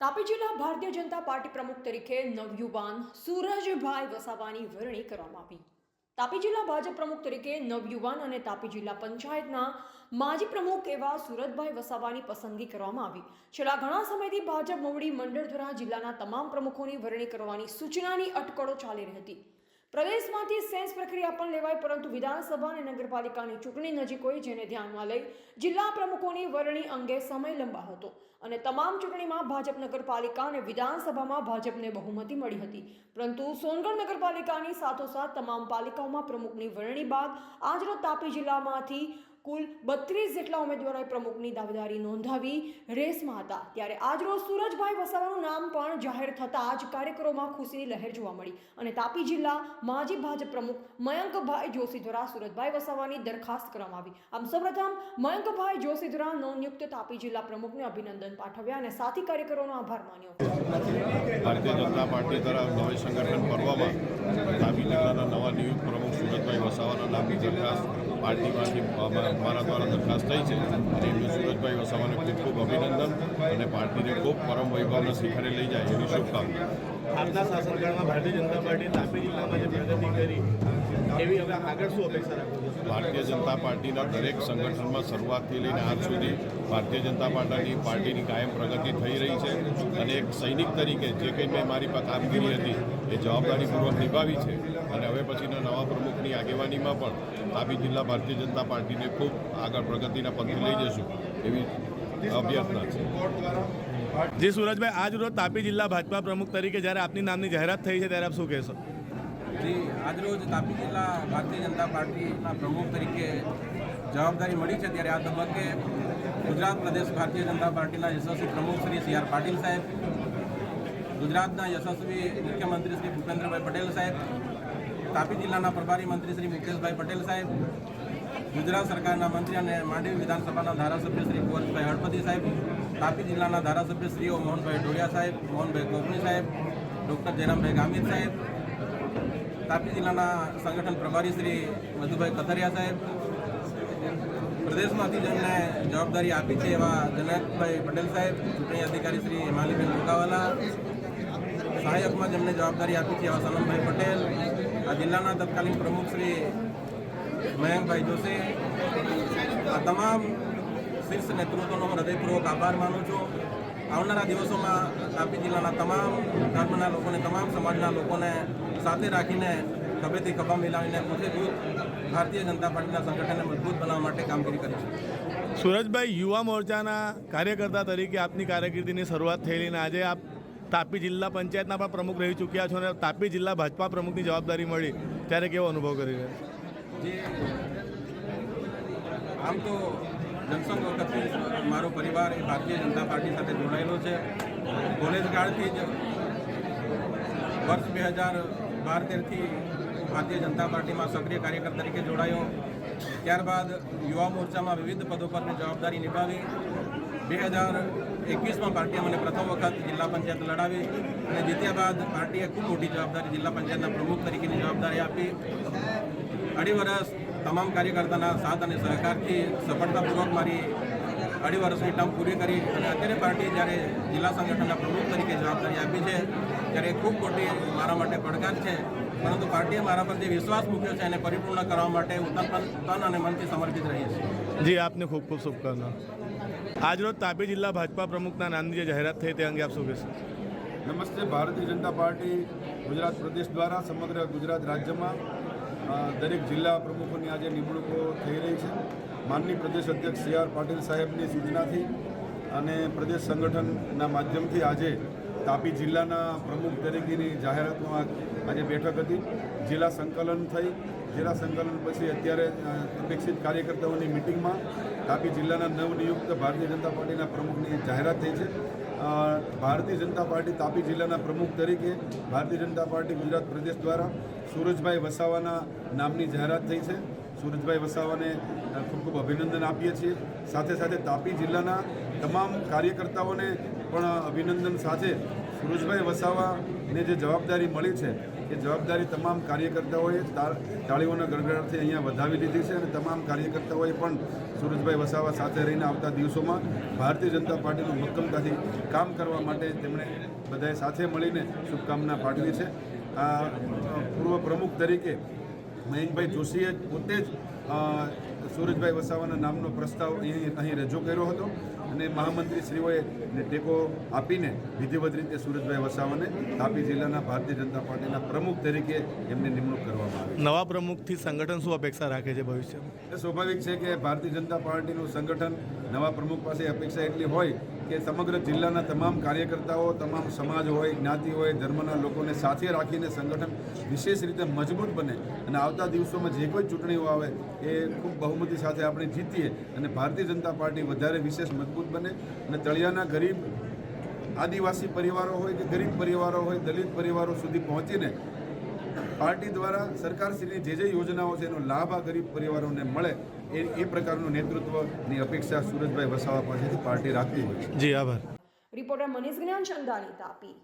તાપી જિલ્લા ભારતીય જનતા પાર્ટી પ્રમુખ તરીકે નવયુવાન સુરજભાઈ વસાવાની વરણી કરવામાં આવી. તાપી જિલ્લા ભાજપ પ્રમુખ તરીકે નવયુવાન અને તાપી જિલ્લા પંચાયતના માજી પ્રમુખ એવા સુરતભાઈ વસાવાની પસંદગી કરવામાં આવી. છેલ્લા ઘણા સમયથી ભાજપ મોવડી મંડળ દ્વારા જિલ્લાના તમામ પ્રમુખોની વરણી કરવાની સૂચનાની અટકળો ચાલી રહી હતી. પ્રદેશમાંથી સેન્સ પ્રક્રિયા પણ લેવાય, પરંતુ વિધાનસભા અને નગરપાલિકાની ચૂંટણી નજીક હોય જેને ધ્યાનમાં લઈ જિલ્લા પ્રમુખોની વરણી અંગે સમય લંબા હતો. અને તમામ ચૂંટણીમાં ભાજપ નગરપાલિકા અને વિધાનસભામાં ભાજપને બહુમતી મળી હતી. પરંતુ સોનગઢ નગરપાલિકાની સાથોસાથ તમામ પાલિકાઓમાં પ્રમુખની વરણી બાદ આજરોજ તાપી જિલ્લામાંથી કુલ બત્રીસ જેટલા ઉમેદવારોએ પ્રમુખની દાવેદારી નોંધાવી રેસમાં હતા. ત્યારે આજરોજ સુરજભાઈ વસાવાનું નામ પણ જાહેર થતાં જ કાર્યકરોમાં ખુશીની લહેર જોવા મળી અને તાપી જિલ્લા માજી ભાજપ પ્રમુખ મયંકભાઈ જોશી દ્વારા સુરજભાઈ વસાવાની દરખાસ્ત કરવામાં આવી. આમ સૌપ્રથમ મયંકભાઈ જોશી દ્વારા નવનિયુક્ત તાપી જિલ્લા પ્રમુખને અભિનંદન પાઠવ્યા અને સાથી કાર્યકરોનો આભાર માન્યો. ભારતીય જનતા પાર્ટી દ્વારા નવી સંગઠન પર્વમાં તાપી જિલ્લાના નવા નિયુક્ત પ્રમુખ સુરતભાઈ વસાવાના નામની દરખાસ્ત પાર્ટીમાંથી મારા અમારા દ્વારા દરખાસ્ત થઈ છે. અને એમનું સુરતભાઈ વસાવાને ખૂબ ખૂબ અભિનંદન અને પાર્ટીને ખૂબ પરમ વૈભવના શિખરે લઈ જાય એવી શુભકામના. આપના શાસનકાળમાં ભારતીય જનતા પાર્ટી તાપી જિલ્લામાં જે પ્રગતિ કરી એવી હવે આગળ શું અપેક્ષા રાખો ભારતીય જનતા પાર્ટીના દરેક સંગઠનમાં શરૂઆતથી લઈને આજ સુધી ભારતીય જનતા પાર્ટીની પાર્ટીની કાયમ પ્રગતિ થઈ રહી છે. અને એક સૈનિક તરીકે જે કંઈ મેં મારી પર કામગીરી હતી એ જવાબદારીપૂર્વક નિભાવી છે. અને હવે પછીના નવા પ્રમુખની આગેવાનીમાં પણ તાપી જિલ્લા ભારતીય જનતા પાર્ટીને ખૂબ આગળ પ્રગતિના પંથે લઈ જશું એવી અભ્યર્થના છે. જી સુરજભાઈ આજ રોજ તાપી જિલ્લા ભાજપા પ્રમુખ તરીકે જ્યારે આપની નામની જાહેરાત થઈ છે ત્યારે આપ શું કહેશો? જી આજરોજ તાપી જિલ્લા ભારતીય જનતા પાર્ટીના પ્રમુખ તરીકે જવાબદારી મળી છે ત્યારે આ તબક્કે ગુજરાત પ્રદેશ ભારતીય જનતા પાર્ટીના યશસ્વી પ્રમુખ શ્રી સી આર પાટીલ સાહેબ, ગુજરાતના યશસ્વી મુખ્યમંત્રી શ્રી ભૂપેન્દ્રભાઈ પટેલ સાહેબ, તાપી જિલ્લાના પ્રભારી મંત્રી શ્રી મુકેશભાઈ પટેલ સાહેબ, ગુજરાત સરકારના મંત્રી અને માંડવી વિધાનસભાના ધારાસભ્ય શ્રી કુંવરભાઈ હળપતિ સાહેબ, તાપી જિલ્લાના ધારાસભ્ય શ્રીઓ મોહનભાઈ ડોડિયા સાહેબ, મોહનભાઈ કોકણી સાહેબ, ડૉક્ટર જયરામભાઈ ગામિત સાહેબ, તાપી જિલ્લાના સંગઠન પ્રભારી શ્રી મધુભાઈ કથરિયા સાહેબ પ્રદેશમાંથી જેમને જવાબદારી આપી છે એવા જનકભાઈ પટેલ સાહેબ, ચૂંટણી અધિકારી શ્રી હિમાલીબેન મુકાવાલા સહાયકમાં જેમને જવાબદારી આપી છે એવા સનમભાઈ પટેલ. આ જિલ્લાના તત્કાલીન પ્રમુખ શ્રી મયંકભાઈ જોશી આ તમામ શીર્ષ નેતૃત્વનો હું હૃદયપૂર્વક આભાર માનું છું. આવનારા દિવસોમાં તાપી જિલ્લાના તમામ ધર્મના લોકોને, તમામ સમાજના લોકોને સાથે રાખીને ખભેથી ખભા મિલાવીને મજબૂત ભારતીય જનતા પાર્ટીના સંગઠનને મજબૂત બનાવવા માટે કામગીરી છે. સુરજભાઈ યુવા મોરચાના કાર્યકર્તા તરીકે આપની કારકિર્દીની શરૂઆત થયેલી અને આજે આપ તાપી જિલ્લા પંચાયતના પણ પ્રમુખ રહી ચૂક્યા છો અને તાપી જિલ્લા ભાજપા પ્રમુખની જવાબદારી મળી. ત્યારે કેવો અનુભવ કરી રહ્યા જે આમ તો જનસંઘ વખતથી મારો પરિવાર એ ભારતીય જનતા પાર્ટી સાથે જોડાયેલો છે. કોલેજ કાળથી જ વર્ષ બે હજાર બાર તેરથી ભારતીય જનતા પાર્ટીમાં સક્રિય કાર્યકર તરીકે જોડાયો. ત્યારબાદ યુવા મોરચામાં વિવિધ પદો પરની જવાબદારી નિભાવી. બે હજાર એકવીસમાં પાર્ટીએ મને પ્રથમ વખત જિલ્લા પંચાયત લડાવી અને જીત્યા બાદ પાર્ટીએ ખૂબ મોટી જવાબદારી જિલ્લા પંચાયતના પ્રમુખ તરીકેની જવાબદારી આપી. અઢી વર્ષ તમામ કાર્યકર્તાના સાથ અને સહકારથી સફળતાપૂર્વક મારી અઢી વર્ષની ટર્મ પૂરી કરી અને અત્યારે પાર્ટીએ જ્યારે જિલ્લા સંગઠનના પ્રમુખ તરીકે જવાબદારી આપી છે ત્યારે ખૂબ મોટી મારા માટે પડકાર છે. પરંતુ પાર્ટીએ મારા પર જે વિશ્વાસ મૂક્યો છે એને પરિપૂર્ણ કરવા માટે હું તન તન અને મનથી સમર્પિત રહીશ જી આપને ખૂબ ખૂબ શુભકામના. આજરોજ તાપી જિલ્લા ભાજપા પ્રમુખના નામની જે જાહેરાત થઈ તે અંગે આપ શું કહેશો? નમસ્તે ભારતીય જનતા પાર્ટી ગુજરાત પ્રદેશ દ્વારા સમગ્ર ગુજરાત રાજ્યમાં દરેક જિલ્લા પ્રમુખોની આજે નિમણૂકો થઈ રહી છે. માનની પ્રદેશ અધ્યક્ષ સી આર પાટીલ સાહેબની સૂચનાથી અને પ્રદેશ સંગઠનના માધ્યમથી આજે તાપી જિલ્લાના પ્રમુખ તરીકેની જાહેરાતમાં આજે બેઠક હતી. જિલ્લા સંકલન થઈ. જિલ્લા સંકલન પછી અત્યારે અપેક્ષિત કાર્યકર્તાઓની મિટિંગમાં તાપી જિલ્લાના નવનિયુક્ત ભારતીય જનતા પાર્ટીના પ્રમુખની જાહેરાત થઈ છે. ભારતીય જનતા પાર્ટી તાપી જિલ્લાના પ્રમુખ તરીકે ભારતીય જનતા પાર્ટી ગુજરાત પ્રદેશ દ્વારા સુરજભાઈ વસાવાના નામની જાહેરાત થઈ છે. સુરજભાઈ વસાવાને ખૂબ ખૂબ અભિનંદન આપીએ છીએ. સાથે સાથે તાપી જિલ્લાના તમામ કાર્યકર્તાઓને પણ અભિનંદન સાથે સુરજભાઈ વસાવાને જે જવાબદારી મળી છે, એ જવાબદારી તમામ કાર્યકર્તાઓએ તાળીઓના ગડગડાટથી અહીંયા વધાવી લીધી છે અને તમામ કાર્યકર્તાઓએ પણ સુરજભાઈ વસાવા સાથે રહીને આવતા દિવસોમાં ભારતીય જનતા પાર્ટીનું મક્કમતાથી કામ કરવા માટે તેમણે બધાએ સાથે મળીને શુભકામના પાઠવી છે. આ પૂર્વ પ્રમુખ તરીકે મયંકભાઈ જોશીએ પોતે જ સુરજભાઈ વસાવાના નામનો પ્રસ્તાવ અહીં અહીં રજૂ કર્યો હતો અને મહામંત્રી શ્રીઓએ ટેકો આપીને વિધિવત રીતે સુરજભાઈ વસાવાને તાપી જિલ્લાના ભારતીય જનતા પાર્ટીના પ્રમુખ તરીકે એમની નિમણૂક કરવામાં આવી. નવા પ્રમુખથી સંગઠન શું અપેક્ષા રાખે છે ભવિષ્યમાં? એ સ્વાભાવિક છે કે ભારતીય જનતા પાર્ટીનું સંગઠન નવા પ્રમુખ પાસે અપેક્ષા એટલી હોય કે સમગ્ર જિલ્લાના તમામ કાર્યકર્તાઓ, તમામ સમાજ હોય, જ્ઞાતિ હોય, ધર્મના લોકોને સાથે રાખીને સંગઠન વિશેષ રીતે મજબૂત બને અને આવતા દિવસોમાં જે કોઈ ચૂંટણીઓ આવે એ ખૂબ બહુમતી સાથે આપણે જીતીએ અને ભારતીય જનતા પાર્ટી વધારે વિશેષ મજબૂત બને અને તળિયાના ગરીબ આદિવાસી પરિવારો હોય કે ગરીબ પરિવારો હોય, દલિત પરિવારો સુધી પહોંચીને પાર્ટી દ્વારા સરકારશ્રીની જે જે યોજનાઓ છે એનો લાભ આ ગરીબ પરિવારોને મળે એ એ પ્રકારનું નેતૃત્વની અપેક્ષા સુરજભાઈ વસાવા પાસેથી પાર્ટી રાખતી હોય છે. જી આભાર. રિપોર્ટર મનીષ જ્ઞાન ચંદાની તાપી.